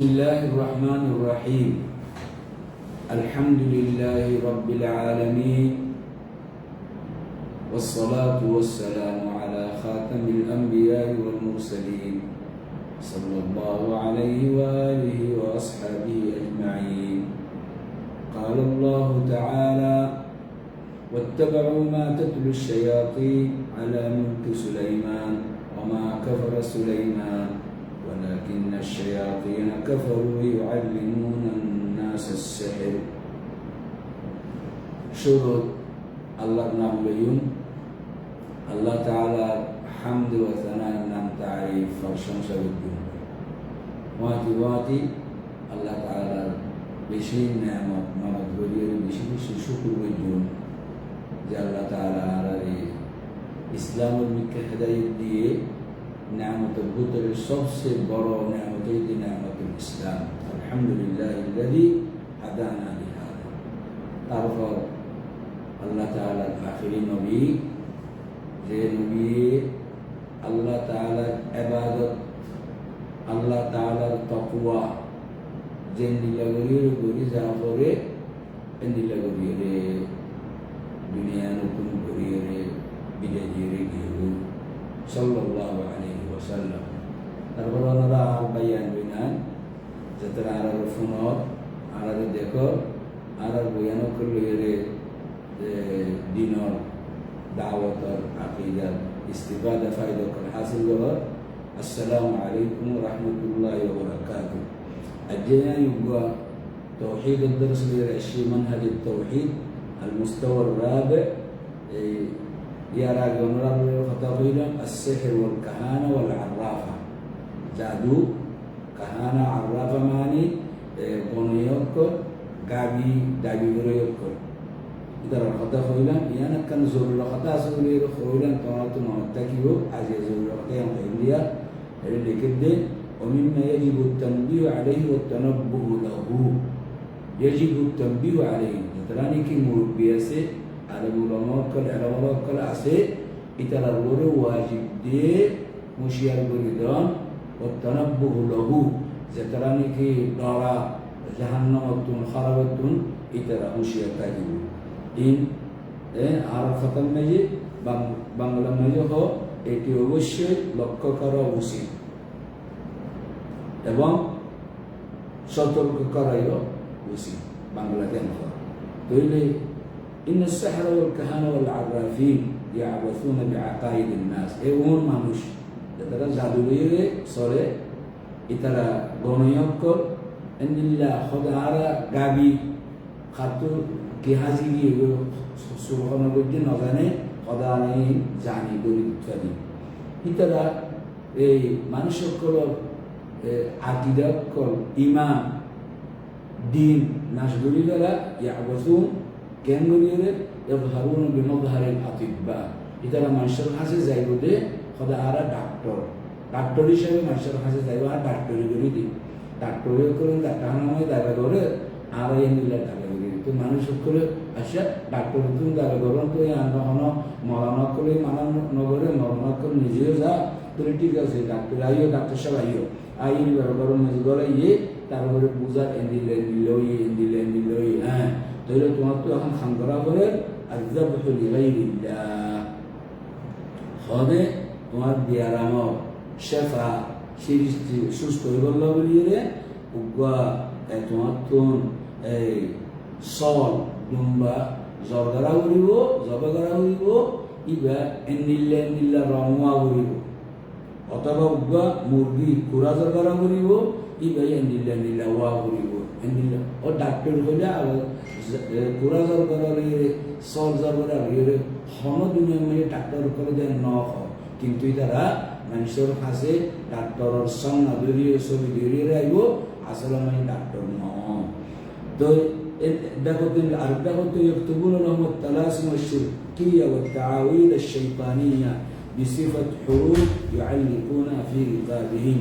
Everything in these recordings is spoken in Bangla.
بسم الله الرحمن الرحيم الحمد لله رب العالمين والصلاة والسلام على خاتم الأنبياء والمرسلين صلى الله عليه وآله وأصحابه أجمعين قال الله تعالى واتبعوا ما تتلو الشياطين على ملك سليمان وما كفر سليمان ولكن الشياطين كفروا يعلمون الناس السحر شروط الله نعم ليون الله تعالى حمد وثناء نعم تعريف فرشمس بالدين واتي واتي الله تعالى বেশি নিয়ামত মানত করিয়ে বেশি বেশি শুকুর বৈজন যে আল্লাহ তাআলা আর এই ইসলামের মিকে হেদায়ত দিয়ে নিয়ামতের ভিতরে সবচেয়ে বড় নিয়ামত এই যে নিয়ামতুল ইসলাম আলহামদুলিল্লাহ ইল্লাহি হাদানা লিহাদা তারপর আল্লাহ তাআলার আখিরি নবী যে নবী আল্লাহ তাআলার ইবাদত আল্লাহ তাআলার তাকওয়া যে নীলাগরির গরি যা করে নীলাগরিয়ে দুনিয়া নতুন করিয়ে বিদায় গিয়ে sallallahu alaihi wasallam তারপর ওনারা আর বাইয়ান বিনান যাতে আর আর ফুনর আর আর দেখো আর আর বয়ান করলে রে দিনর দাওয়াতর আকিদার ইস্তিফাদা ফায়দা করে হাসিল করার আসসালামু আলাইকুম রহমতুল্লাহ ওবরাকাতু أجينا يبقى توحيد الدرس للعشرين منهج التوحيد المستوى الرابع يرى جمرة فتقول السحر والكهانة والعرافة جادو كهانة عرافة ماني بنيوك গাবি দাবি করে কর ইদার কথা হইলাম ইয়ানা কান জরুর কথা আসলে হইলাম তোমার তো মনে থাকিব আজ জরুর কথা আমি ইন্ডিয়া এর লিখে দে ومما يجب التنبيه عليه والتنبه له يجب التنبيه عليه تراني كي আলিমুল রহমতকাল এলামতকাল আছে। ইতালার বলে ওয়াজিব দিয়ে হুঁশিয়ার করে দেন ও তনব্য লঘু যে তারা নাকি ডরা জাহান্নামতুন খারাপতুন ইতারা হুঁশিয়ার থাকিব ইন আর খতম মেজে বাংলা মেজে হ এটি অবশ্যই লক্ষ্য করা উচিত। এবং সতর্ক করাইও উচিত বাংলা কেন তৈরি إن السحر والكهنة والعرافين يعبثون بعقائد الناس এমন মানুষ যারা জাদুগিরে সরে ইতারা গণয়ক্কর এন্দিল্লা খদারা গাবি খাতু কি হাজি গিয়ে সুবহান গজ্জে নজানে খদারাই জানি গরি ইত্যাদি ইতারা এই মানুষসকল আকিদাক্কল ইমান দিন নাশগুলি দ্বারা ইয়াবসুন কেন্দ্রীয় এভারুন বিমধারের আতিব্বা ইতারা মানুষের কাছে যাইব দে সদা আর ডাক্তার। ডাক্তার হিসেবে মানুষের কাছে যাইব আর ডাক্তারি করে দি। ডাক্তারি করে ডাক্তার নামে দাবা করে, আর এই নিলে দাবা করে। তো মানুষ করে আসে, ডাক্তার তুমি দাবা করুন, তো আন্দোলন মরণ করে মানা নগরে মরণ করে নিজেও যা তুমি ঠিক আছে, ডাক্তার আইও, ডাক্তার সব আইও। আইন বরাবর মাঝে গড়ে ইয়ে তারপরে বুঝা এন্দিলে এন্দিলে এন্দিলে এন্দিলে হ্যাঁ। তাহলে তোমার তো এখন খান করা হবে তোমার বিয়ারাম শেফা সিরিজটি সুস্থ হয়ে গেল বলিয়ে উগা তোমার তো এই সল দুম্বা জরগারা উড়িব জবগারা উড়িব ইবা এন্দিল্লা এন্দিল্লা রঙা উড়িব অথবা উগা মুরগি কুড়া জরগারা উড়িব ইবা এন্দিল্লা এন্দিল্লা ওয়া উড়িব এন্দিল্লা ও ডাক্তার হইলে আর পুরা জর করার সল জর করার হন দুনিয়া মানে ডাক্তার করে দেন ন কিন্তু তারা মানুষের কাছে ডাক্তারের সঙ্গ দূরিয়ে ছবি দূরিয়ে রাখব আসলে মানে ডাক্তার ন তো দেখো তুমি আর দেখো তো يكتبون لهم الطلاسم الشركية والتعاويذ الشيطانية بصفة حروف يعلقونها في رقابهم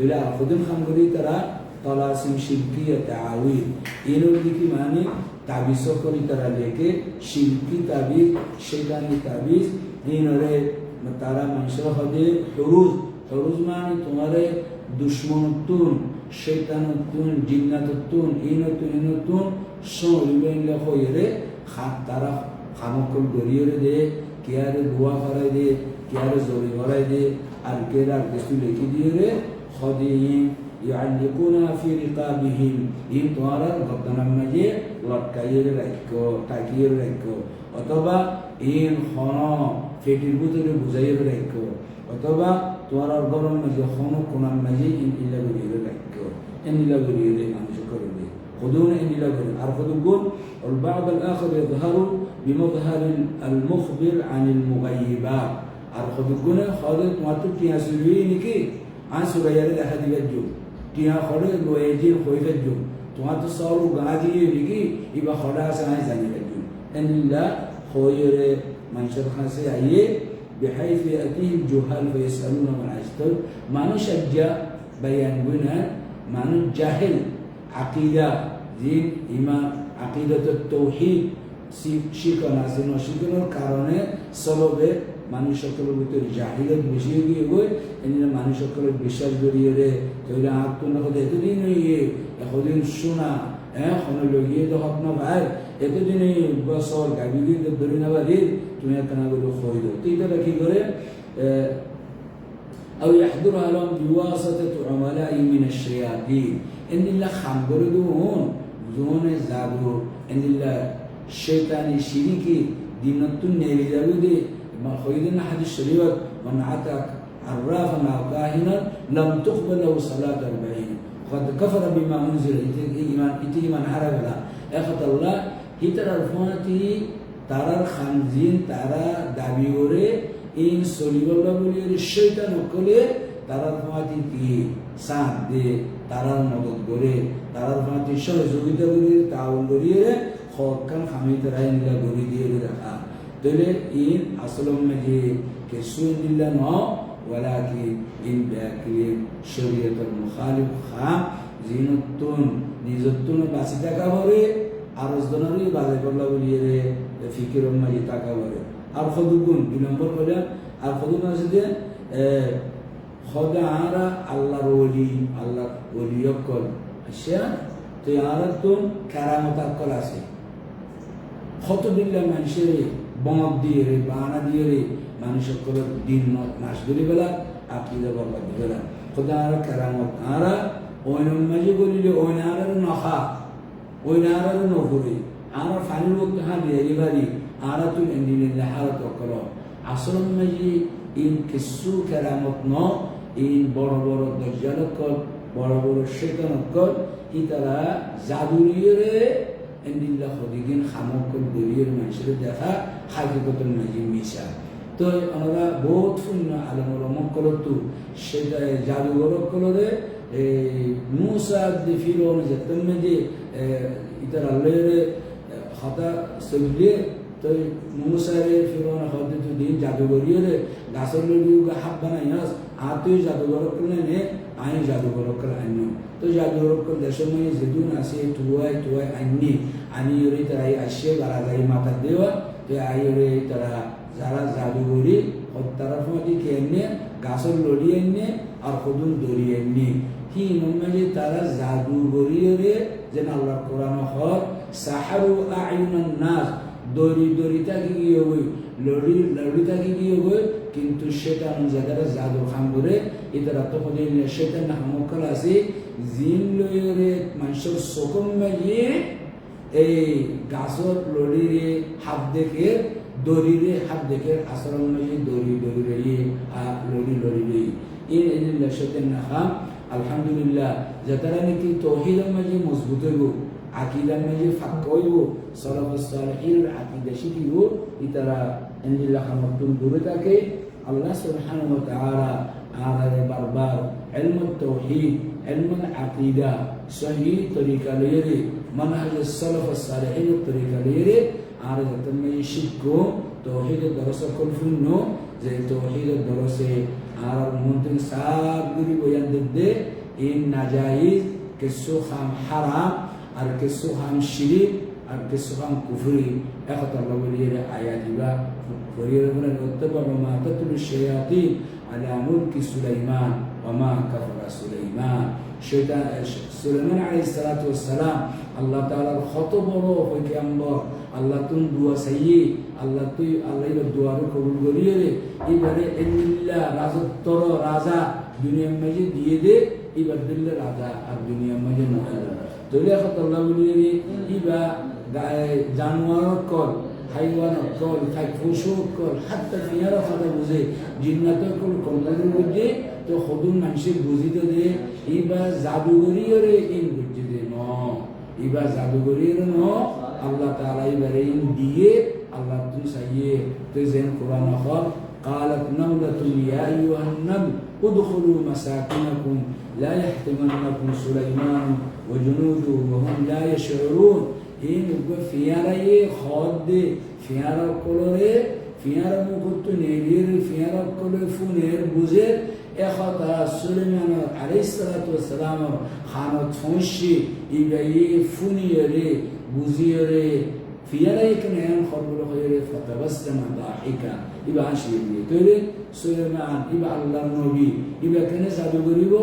إلى خدم خمغري ترى طلاسم শিরকিয়া তাআউইল এর দিকে মানে তাবিজ করি তারা লেখে শিরকি তাবিজ শৈতানি তাবিজ ইনরে তারা মানুষের হদে হরুজ হরুজ মানে তোমারে দুশ্মনতুন শেতানতুন জিন্নাতুন ইনতুন ইনতুন সরিবেন হইরে খাত তারা খামকল গড়িয়ে দে কেয়ারে দোয়া করাই দে কেয়ারে জরি করাই দে আর কেরার কিছু লিখি দিয়ে রে খদিম يعلقونها في رقابهم ইন তোমার গদ্দানার মাঝে লটকাইয়ে রাখো টাকিয়ে রাখো অথবা ইন খন ফেটির ভিতরে বুঝাইয়ে রাখো অথবা তোমার গরম মাঝে খন কোনার মাঝে ইন ইলা গড়িয়ে রাখো ইন ইলা গড়িয়ে মানুষ করবে خذون إن إلى غير أرفض القول والبعض الآخر يظهر بمظهر المخبر عن المغيبات أرفض القول خالد ما تبكي سلويني كي عن سوريا لأحد يجوب টিয়া খড়ে লয়ে যে হয়ে ফেলছো তোমার তো সব গা দিয়ে লিখি ইবা খড়া আছে নাই জানি ফেলছো এনিল্লা হয়ে মানুষের কাছে আইয়ে بحيث يأتيه الجهال فيسألون من أشتر ما نشجع بيان بنا ما نجاهل عقيدة دين إيمان عقيدة التوحيد শিখনা সিনো শিখনোর কারণে সলবে মানুষ সকলের ভিতরে জাহিলত বেশি গিয়ে গই এনে মানুষ সকলের বিশ্বাস গড়িয়ে রে তৈরি আত্মনা কথা এতদিন ইয়ে এতদিন শোনা হ্যাঁ খনে লগিয়ে তো হক না ভাই এতদিন বছর গাবি দিয়ে ধরে না বাড়ি তুমি একটা করে খই দাও তো এটা কি করে أو يحضرها لهم بواسطة عملاء من الشياطين إن الله خمبر دون دون زادو إن الله الشيطان الشريكي دينتون نيلي داودي ما خيدنا حديث الشريف من عتق عرافا أو كاهنا لم تقبل له صلاة أربعين قد كفر بما أنزل إيمان إيمان حرب لا أخذ الله হিতার অর্ফনাতি তারার খানজিন তারা দাবি করে ইন সলিবল্লা বলি সেইটা নকলে তারার ফাঁতি কি সাথ দে তারার মদত করে তারার ফাঁতি সহযোগিতা করে তাও করিয়ে হকান খামি তারা ইনলা গড়ি দিয়ে রাখা তাহলে ইন আসলম যে কেসুল্লাহ ন ওয়ালাকি ইন ব্যাকির শরীয়তর মুখালিফ খাম জিনতুন নিজতুন বাঁচি থাকা বলে আর জনেরই বাজে করলা বলিয়ে রে ফিকির মাঝে থাকা বলে আর সদুগুণ দুই নম্বর করে আর সদুগুণ আছে যে সদাহারা আল্লাহর ওলি আল্লাহ ওলিয়কল আসে তো আর তো কারামতাক্কল আছে কত দিল্লা মানুষের বমক দিয়ে রে, বাহানা দিয়ে রে, মানুষ সকলের দিন মাস ধরে বেলা আকিদা বরবাদ বেলা খোদা আর কেরামত আরা ওইন মাঝে বলিলে ওইন আর নখা ওইন আর নকরে আর ফানির মধ্যে হা দিয়ে এবারই আরা তুই এন্ডিলে হারত কর আসল মাঝে ইন কিছু কেরামত ন, ইন বড় বড় দরজালকল বড় বড় শেতনকল ই তারা জাদুরিয়ে এন্ডিল্লা হদিগিন খামকল গরিয়ের মানুষের দেখা হাকিকতন মাঝে মিশা তো আমরা বহুত শূন্য আলমর মক্কলতো সেটা জাদুঘর কলরে মুসা দি ফিরোন যে তুমি যে ইতার আল্লাহরে হতা সবলে তো মুসারে ফিরোন হতে তো দিন জাদুঘরিয়ে গাছের লড়ি হাত বানাই আর তুই জাদুঘর করলে নে আই জাদুঘর করে আন্য তো জাদুঘর করে দেশের মধ্যে যেদিন আসে টুয়াই টুয়াই আননি আনি ওরে তারা আসে, বারা গাড়ি মাথা দেওয়া, তো আই ওরে তারা যারা জাদুঘরি তারা ফমাটি কে এনে গাছের লড়ি এনে আর সদুন দড়ি এনে কি নমাজে তারা জাদুঘরিয়ে যেন আল্লাহ কোরআন হক, সাহারু আয়ুনান নাস, দড়ি দড়ি থাকি গিয়ে গই লড়ি লড়ি থাকি গিয়ে গই কিন্তু সেটা জায়গাটা জাদু খাম করে এটারা তো সেটা না হামকল আছে জিলৰে মানুহৰ চকুম মেলিয়ে এই গাছত লৰিৰে হাত দেখে, দড়িরে হাত দেখে, আচরণ মাঝে দড়ি দড়ি রইয়ে লড়ি লড়ি রই এর এদের লেসতের নাহা, আলহামদুলিল্লাহ যে তারা নাকি তহিদের মাঝে মজবুত হইব আকিদার মাঝে ফাঁক হইব সরবসলের আকিদা শিখিব ই তারা এন্দিল্লাহ নতুন দূরে থাকে, আল্লাহ সুবহান ওয়া তাআলা আরারে বারবার ইলমুত তহিদ علم العقيدة صحيح طريقة ليري منهج السلف الصالحين الطريقة ليري عارضة من شكو توحيد الدرس كل فنو زي توحيد الدرس عارض منتن ساب قولي بيان ضد إن نجايز كسو خام حرام أر كسو خام شريك أر كسو خام كفري أخطر لو ليري آيات با فريرا من واتبعوا ما تتل الشياطين على ملك سليمان وما كفر সুলাইমান সেটা, সুলাইমান আলাইহিস সালাতু সালাম, আল্লাহ তাআলার কত বড় পয়গম্বর। আল্লাহ তুম দুয়া চাইয়ে আল্লাহ তুই, আল্লাহ দুয়ারে কবুল করিয়ে রে এবারে এমিল্লা রাজত্বর রাজা দুনিয়ার মাঝে দিয়ে দে, এবার দিল্লে রাজা আর দুনিয়ার মাঝে তৈরি এখন আল্লাহ বলিয়ে রে, ইবা জানোয়ার কল হাইওয়ান কল খাই পশু কল ফিয়ারা কথা বুঝে কল কম্পানির মধ্যে তো সদুন মানুষের বুঝিতে দে ইবা জাদুগরিয়রে ইন বুঝিতে দে ন ইবা জাদুগরিয়র ন আল্লাহ তাআলা এবারে ইন দিয়ে আল্লাহ তুই সাইয়ে তুই যেন কোরআন হল قالت نملة يا أيها النمل ادخلوا مساكنكم لا يحتمنكم سليمان وجنوده وهم لا يشعرون এই ফিয়ারাইয়ে খদ দে ফিয়ারা কলরে ফিয়ারা মুকুত নেলির ফিয়ারা কলে ফুনের বুঝে এখতা সুলেমান ওয়াসসালাম খানত ফংশি ইবাই ফুনিয়রে বুঝিয়রে ফিয়ারাই কেনে এন খবর হয়ে ফতাবাসসামা দাহিকা ইবা দিয়ে তৈরি সুলেমান ইবা আল্লাহর নবী, ইবা কেনে জাদু করিব?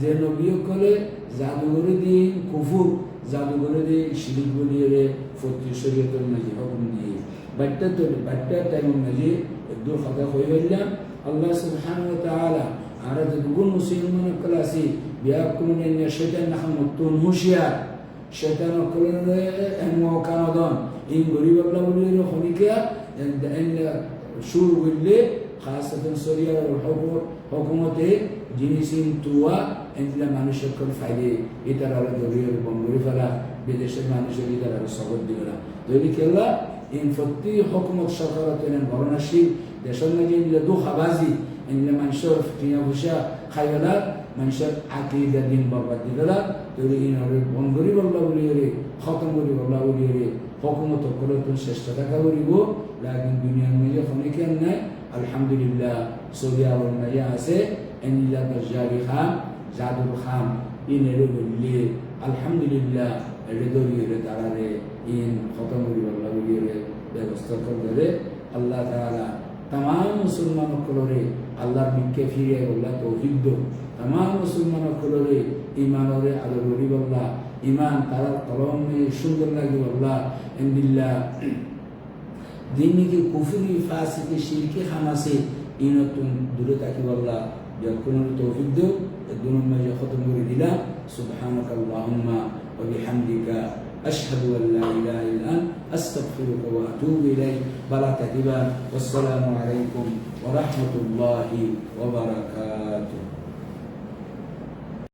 যে নবী কলে জাদুগরি দিন কুফুর জাদুঘরে শিরিক বলিয়ে ফতি শরীয়তের মাঝে হুকুম দিয়ে। বাট্টা তো বাট্টা টাইম মাঝে একদম কথা হয়ে গেলাম আল্লাহ সুবহানাহু ওয়া عرض دګون مسلمان کلاسي بیا کولون نحن شیطان نحمتون هوشیا شیطان کولون ان دون إن گوری بلا بولین خونیکا عند ان شروع الليل خاصة سوريا والحكومة جنسين توا عند لما نشكل فعلي يترى لدوريا البنغوري فلا بدشت ما نشكل يترى الصغر دولا ذلك الله إن فتي حكومة شكرة إن برناشي دشنا جين لدو خبازي إن من شرف كنا بشا خيالا من شرف عقيدة دين بابا دلالا دوري إن أولي بانغري بالله أولي يري خاتم غري بالله أولي يري حكومة تقلتون ششتتا كوري بو لكن دنيا المجا خمكنا الحمد لله سويا والمجا أسي إن الله تجاري خام زاد الخام إن رب اللي الحمد لله الردوري ردارري إن خاتم غري بالله أولي يري بيغستر قدره الله تعالى تمام مسلمان قلوري আল্লাহর দিককে ফিরে ওলা তৌহিদ্য তাম মুসলমানের খুলরে ইমানরে আলো গরি বল্লা ইমান তারা কলমে সুন্দর লাগি বল্লা ইন্দিল্লা দিনকে কুফুরি ফাঁসিকে শিরকে খামাসে ইনতুন দূরে তাকি বল্লা যখন তৌহিদ্য দুনুম্মা যে খতম করে দিলা সুবহানাকাল্লাহুম্মা ওয়া বিহামদিকা أشهد أن لا إله إلا أنت أستغفرك وأتوب إليك. بركة والسلام عليكم ورحمة الله وبركاته.